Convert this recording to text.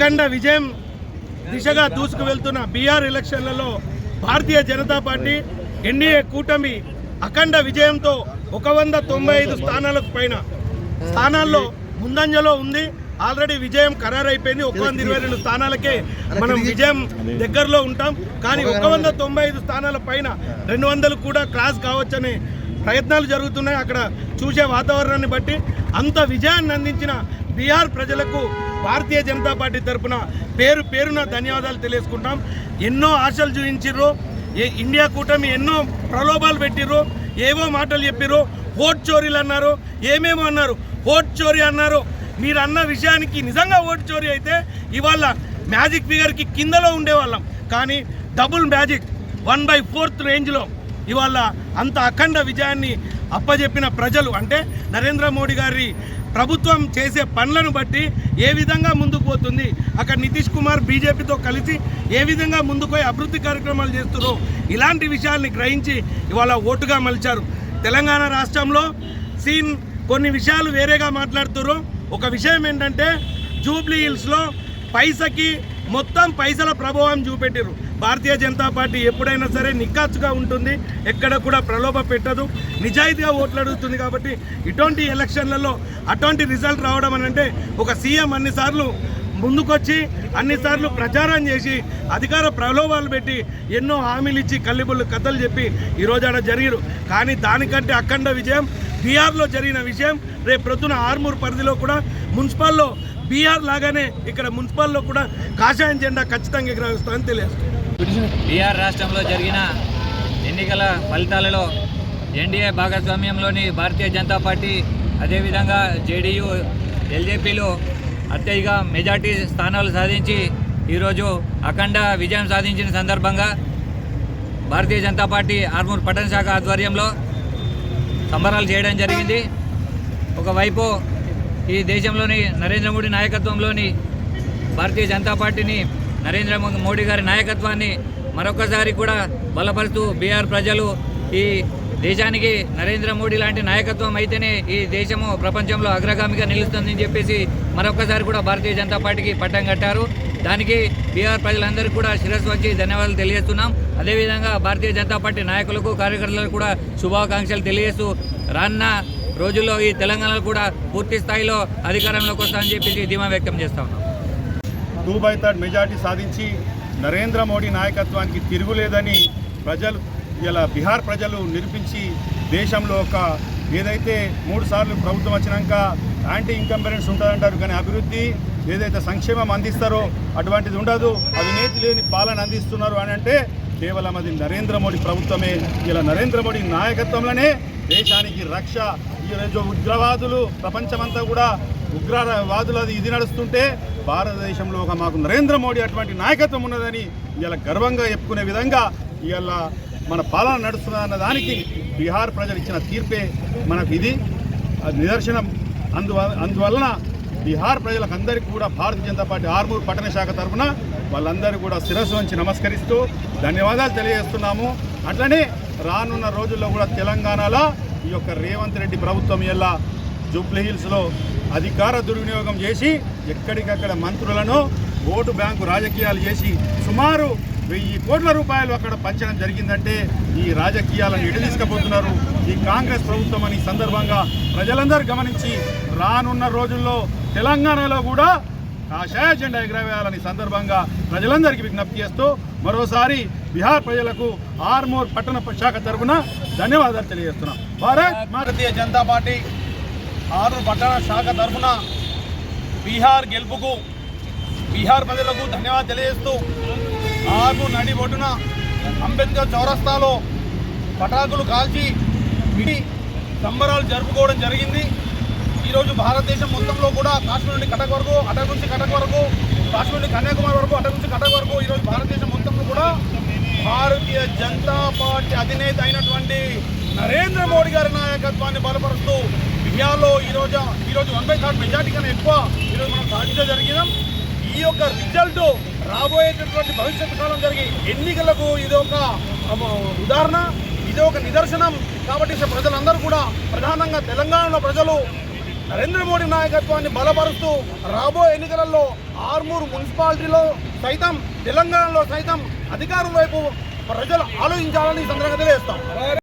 అఖండ విజయం దిశగా దూసుకు వెళ్తున్న బీఆర్ ఎలక్షన్లలో భారతీయ జనతా పార్టీ ఎన్డీఏ కూటమి అఖండ విజయంతో ఒక వంద తొంభై ఐదు స్థానాలకు పైన. స్థానాల్లో ముందంజలో ఉంది. ఆల్రెడీ విజయం ఖరారైపోయింది. ఒక వంద ఇరవై రెండు స్థానాలకే మనం విజయం దగ్గరలో ఉంటాం. కానీ ఒక వంద తొంభై ఐదు స్థానాల పైన రెండు వందలు కూడా క్రాస్ కావచ్చనే ప్రయత్నాలు జరుగుతున్నాయి. అక్కడ చూసే వాతావరణాన్ని బట్టి అంత విజయాన్ని అందించిన బీహార్ ప్రజలకు భారతీయ జనతా పార్టీ తరఫున పేరు పేరున ధన్యవాదాలు తెలియజేసుకుంటాం ఎన్నో ఆశలు చూపించిర్రు. ఏ ఇండియా కూటమి ఎన్నో ప్రలోభాలు పెట్టిర్రు. ఏవో మాటలు చెప్పిర్రు. ఓట్ చోరీలు అన్నారు. ఏమేమో అన్నారు. ఓట్ చోరీ అన్నారు. మీరు అన్న విషయానికి నిజంగా ఓటు చోరీ అయితే ఇవాళ మ్యాజిక్ ఫిగర్కి కిందలో ఉండేవాళ్ళం. కానీ double magic one by fourth రేంజ్లో ఇవాళ అంత అఖండ విజయాన్ని అప్పజెప్పిన ప్రజలు అంటే నరేంద్ర మోడీ గారి ప్రభుత్వం చేసే పనులను బట్టి ఏ విధంగా ముందుకు పోతుంది? అక్కడ నితీష్ కుమార్ బీజేపీతో కలిసి ఏ విధంగా ముందుకు పోయి అభివృద్ధి కార్యక్రమాలు చేస్తున్నారో ఇలాంటి విషయాల్ని గ్రహించి ఇవాళ ఓటుగా మలిచారు. తెలంగాణ రాష్ట్రంలో సీన్ కొన్ని విషయాలు వేరేగా మాట్లాడుతున్నారు ఒక విషయం ఏంటంటే జూబ్లీ హిల్స్లో పైసకి మొత్తం పైసల ప్రభావం చూపెట్టారు భారతీయ జనతా పార్టీ ఎప్పుడైనా సరే నిక్కాచుగా ఉంటుంది ఎక్కడ కూడా ప్రలోభ పెట్టదు నిజాయితీగా ఓట్లు అడుగుతుంది కాబట్టి ఇటువంటి ఎలక్షన్లలో అటువంటి రిజల్ట్ రావడం అని అంటే ఒక సీఎం అన్నిసార్లు ముందుకొచ్చి అన్నిసార్లు ప్రచారం చేసి అధికార ప్రలోభాలు పెట్టి ఎన్నో హామీలు ఇచ్చి కల్లిబుల్లు కథలు చెప్పి ఈరోజు ఆడ జరిగారు. కానీ దానికంటే అఖండ విజయం బీహార్లో జరిగిన విషయం రేపు ప్రొద్దున ఆర్మూర్ పరిధిలో కూడా మున్సిపల్లో బీహార్ లాగానే ఇక్కడ మున్సిపల్లో కూడా కాషాయం జెండా ఖచ్చితంగా ఎగరవేస్తామని తెలియజేస్తుంది బీహార్ రాష్ట్రంలో జరిగిన ఎన్నికల ఫలితాలలో ఎన్డీఏ భాగస్వామ్యంలోని భారతీయ జనతా పార్టీ అదేవిధంగా జేడీయూ ఎల్జేపీలు అత్యధిక మెజార్టీ స్థానాలు సాధించి ఈరోజు అఖండ విజయం సాధించిన సందర్భంగా భారతీయ జనతా పార్టీ ఆర్మూర్ పట్టణ శాఖ ఆధ్వర్యంలో సంబరాలు చేయడం జరిగింది. ఒకవైపు ఈ దేశంలోని నరేంద్ర మోడీ నాయకత్వంలోని భారతీయ జనతా పార్టీని నరేంద్ర మో- మోడీ గారి నాయకత్వాన్ని మరొకసారి కూడా బలపరుస్తూ బీహార్ ప్రజలు ఈ దేశానికి నరేంద్ర మోడీ లాంటి నాయకత్వం అయితేనే ఈ దేశము ప్రపంచంలో అగ్రగామిగా నిలుస్తుందని చెప్పేసి మరొకసారి కూడా భారతీయ జనతా పార్టీకి పట్టం కట్టారు. దానికి బీహార్ ప్రజలందరికీ కూడా శిరస్సు వచ్చి ధన్యవాదాలు తెలియజేస్తున్నాం. అదేవిధంగా భారతీయ జనతా పార్టీ నాయకులకు కార్యకర్తలకు కూడా శుభాకాంక్షలు తెలియజేస్తూ రాన్న రోజుల్లో ఈ తెలంగాణలో కూడా పూర్తి స్థాయిలో అధికారంలోకి వస్తామని చెప్పేసి ధీమా వ్యక్తం చేస్తా ఉన్నాం. టూ బై థర్డ్ మెజార్టీ సాధించి నరేంద్ర మోడీ నాయకత్వానికి తిరుగులేదని ప్రజలు ఇలా బీహార్ ప్రజలు నిరూపించి దేశంలో ఒక ఏదైతే మూడు సార్లు ప్రభుత్వం వచ్చినాక యాంటీ ఇన్కంబరెన్స్ ఉంటుందంటారు కానీ అభివృద్ధి ఏదైతే సంక్షేమం అందిస్తారో అటువంటిది ఉండదు. అవినీతి లేని పాలన అందిస్తున్నారు అని అంటే కేవలం అది నరేంద్ర మోడీ ప్రభుత్వమే. ఇలా నరేంద్ర మోడీ నాయకత్వంలోనే దేశానికి రక్ష ఈరోజు ఉగ్రవాదులు ప్రపంచమంతా కూడా ఉగ్రవాదులు అది ఇది నడుస్తుంటే భారతదేశంలో ఒక మాకు నరేంద్ర మోడీ అటువంటి నాయకత్వం ఉన్నదని ఇలా గర్వంగా చెప్పుకునే విధంగా ఇవాళ మన పాలన నడుస్తుందన్న దానికి బీహార్ ప్రజలు ఇచ్చిన తీర్పే మనకు ఇది. నిదర్శనం. అందువల్ల అందువలన బీహార్ ప్రజలకు అందరికీ కూడా భారతీయ జనతా పార్టీ ఆర్మూర్ పట్టణ శాఖ తరఫున వాళ్ళందరూ కూడా శిరస్సు వంచి నమస్కరిస్తూ ధన్యవాదాలు తెలియజేస్తున్నాము. అట్లనే రానున్న రోజుల్లో కూడా తెలంగాణలో ఈ యొక్క రేవంత్ రెడ్డి ప్రభుత్వం ఎలా జూబ్లీ హిల్స్లో అధికార దుర్వినియోగం చేసి ఎక్కడికక్కడ మంత్రులను ఓటు బ్యాంకు రాజకీయాలు చేసి సుమారు వెయ్యి కోట్ల రూపాయలు అక్కడ పంచడం జరిగిందంటే ఈ రాజకీయాలను ఎడదీసుకపోతున్నారు ఈ కాంగ్రెస్ ప్రభుత్వం అని సందర్భంగా ప్రజలందరూ గమనించి రానున్న రోజుల్లో తెలంగాణలో కూడా కాషాయ జెండా ఎగరవేయాలని సందర్భంగా ప్రజలందరికీ విజ్ఞప్తి చేస్తూ మరోసారి బీహార్ ప్రజలకు ఆర్మూర్ పట్టణ శాఖ తరఫున ధన్యవాదాలు తెలియజేస్తున్నాం. భారత్ భారతీయ జనతా పార్టీ ఆరు పట్టణ శాఖ తరఫున బీహార్ గెలుపుకు బీహార్ ప్రజలకు ధన్యవాదాలు తెలియజేస్తూ ఆరు నడి ఒడ్డున అంబేద్కర్ చౌరస్తాలో పటాకులు కాల్చి విడి సంబరాలు జరుపుకోవడం జరిగింది. ఈరోజు భారతదేశం మొత్తంలో కూడా కాశ్మీర్ నుండి కటక్ వరకు అటక్ నుంచి కటక్ వరకు కాశ్మీర్ నుండి కన్యాకుమారి వరకు అటక్ నుంచి కటక్ వరకు ఈరోజు భారతదేశం మొత్తంలో కూడా భారతీయ జనతా పార్టీ అధినేత అయినటువంటి నరేంద్ర మోడీ గారి నాయకత్వాన్ని బలపరుస్తూ ఇండియాలో ఈరోజు ఈరోజు వన్ బై థర్డ్ మెజార్టీ కన్నా ఎక్కువ ఈరోజు మనం సాధించడం జరిగినాం ఈ యొక్క రిజల్ట్ రాబోయేటటువంటి భవిష్యత్తు కాలం జరిగే ఎన్నికలకు ఇది ఒక ఉదాహరణ ఇది ఒక నిదర్శనం. కాబట్టి ప్రజలందరూ కూడా ప్రధానంగా తెలంగాణలో ప్రజలు నరేంద్ర మోడీ నాయకత్వాన్ని బలపరుస్తూ రాబోయే ఎన్నికలలో ఆర్మూరు మున్సిపాలిటీలో సైతం తెలంగాణలో సైతం అధికారం వైపు ప్రజలు ఆలోచించాలని సందర్భంగా తెలియజేస్తాం.